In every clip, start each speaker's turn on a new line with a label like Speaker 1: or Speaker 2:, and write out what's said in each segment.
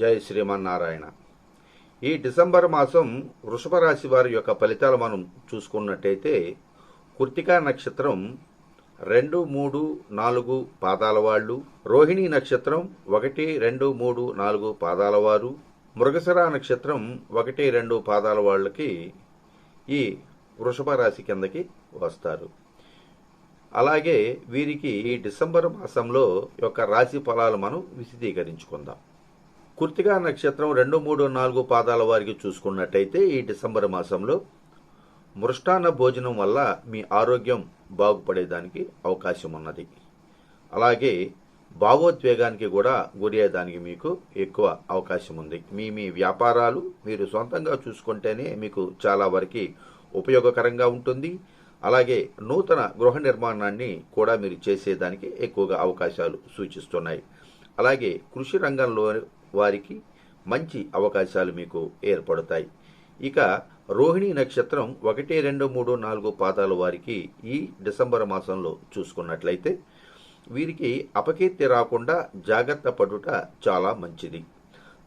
Speaker 1: జై శ్రీమన్నారాయణ. ఈ డిసెంబర్ మాసం వృషభ రాశి వారి యొక్క ఫలితాలు మనం చూసుకున్నట్టయితే కృతికా నక్షత్రం రెండు మూడు నాలుగు పాదాల వాళ్ళు రోహిణి నక్షత్రం ఒకటి రెండు మూడు నాలుగు పాదాల వారు మృగశిర నక్షత్రం ఒకటి రెండు పాదాల వాళ్ళకి ఈ వృషభ రాశి కిందకి వస్తారు. అలాగే వీరికి ఈ డిసెంబర్ మాసంలో యొక్క రాశి ఫలాలు మనం విశదీకరించుకుందాం. కుర్తిగా నక్షత్రం రెండు మూడు నాలుగు పాదాల వారికి చూసుకున్నట్టయితే ఈ డిసెంబర్ మాసంలో మృష్టాన్న భోజనం వల్ల మీ ఆరోగ్యం బాగుపడేదానికి అవకాశం ఉన్నది అలాగే భావోద్వేగానికి కూడా గురయ్యేదానికి మీకు ఎక్కువ అవకాశం ఉంది మీ మీ వ్యాపారాలు మీరు సొంతంగా చూసుకుంటేనే మీకు చాలా వరకు ఉపయోగకరంగా ఉంటుంది. అలాగే నూతన గృహ నిర్మాణాన్ని కూడా మీరు చేసేదానికి ఎక్కువగా అవకాశాలు సూచిస్తున్నాయి. అలాగే కృషి రంగంలో వారికి మంచి అవకాశాలు మీకు ఏర్పడతాయి. ఇక రోహిణి నక్షత్రం ఒకటి రెండు మూడు నాలుగు పాదాల వారికి ఈ డిసెంబర్ మాసంలో చూసుకున్నట్లయితే వీరికి అపకీర్తి రాకుండా జాగ్రత్త పడుట చాలా మంచిది.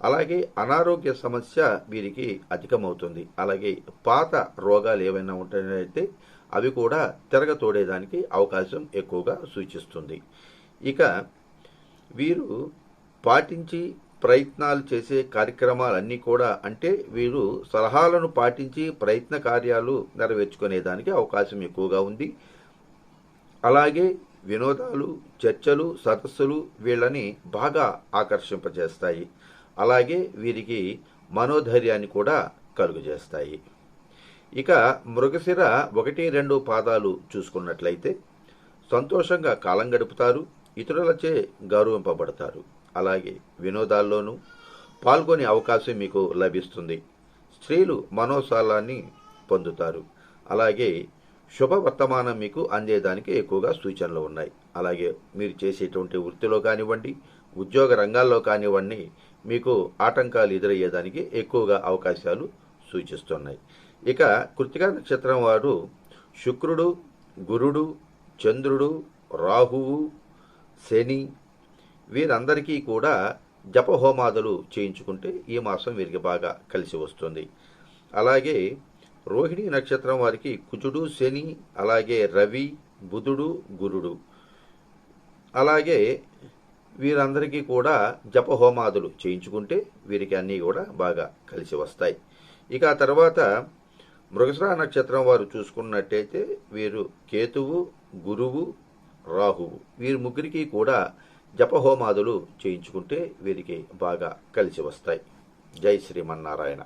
Speaker 1: అలాగే అనారోగ్య సమస్య వీరికి అధికమవుతుంది. అలాగే పాత రోగాలు ఏవైనా ఉంటాయంటే అవి కూడా తిరగతోడేదానికి అవకాశం ఎక్కువగా సూచిస్తుంది. ఇక వీరు పాటించి ప్రయత్నాలు చేసే కార్యక్రమాలన్నీ కూడా అంటే వీరు సలహాలను పాటించి ప్రయత్న కార్యాలు నెరవేర్చుకునేదానికి అవకాశం ఎక్కువగా ఉంది. అలాగే వినోదాలు చర్చలు సదస్సులు వీళ్ళని బాగా ఆకర్షింపజేస్తాయి. అలాగే వీరికి మనోధైర్యాన్ని కూడా కలుగజేస్తాయి. ఇక మృగశిర ఒకటి రెండు పాదాలు చూసుకున్నట్లయితే సంతోషంగా కాలం గడుపుతారు. ఇతరులచే గౌరవింపబడతారు. అలాగే వినోదాల్లోనూ పాల్గొనే అవకాశం మీకు లభిస్తుంది. స్త్రీలు మనోసాలాన్ని పొందుతారు. అలాగే శుభవర్తమానం మీకు అందేదానికి ఎక్కువగా సూచనలు ఉన్నాయి. అలాగే మీరు చేసేటువంటి వృత్తిలో కానివ్వండి ఉద్యోగ రంగాల్లో కానివ్వండి మీకు ఆటంకాలు ఎదురయ్యేదానికి ఎక్కువగా అవకాశాలు సూచిస్తున్నాయి. ఇక కృతికా నక్షత్రం వారు శుక్రుడు గురుడు చంద్రుడు రాహువు శని వీరందరికీ కూడా జపహోమాదులు చేయించుకుంటే ఈ మాసం వీరికి బాగా కలిసి వస్తుంది. అలాగే రోహిణి నక్షత్రం వారికి కుజుడు శని అలాగే రవి బుధుడు గురుడు. అలాగే వీరందరికీ కూడా జపహోమాదులు చేయించుకుంటే వీరికి అన్నీ కూడా బాగా కలిసి వస్తాయి. ఇక ఆ తర్వాత మృగశ్రా నక్షత్రం వారు చూసుకున్నట్టయితే వీరు కేతువు గురువు రాహువు. వీరి ముగ్గురికి కూడా జపహోమాదులు చేయించుకుంటే వీరికి బాగా కలిసి వస్తాయి. జై శ్రీమన్నారాయణ.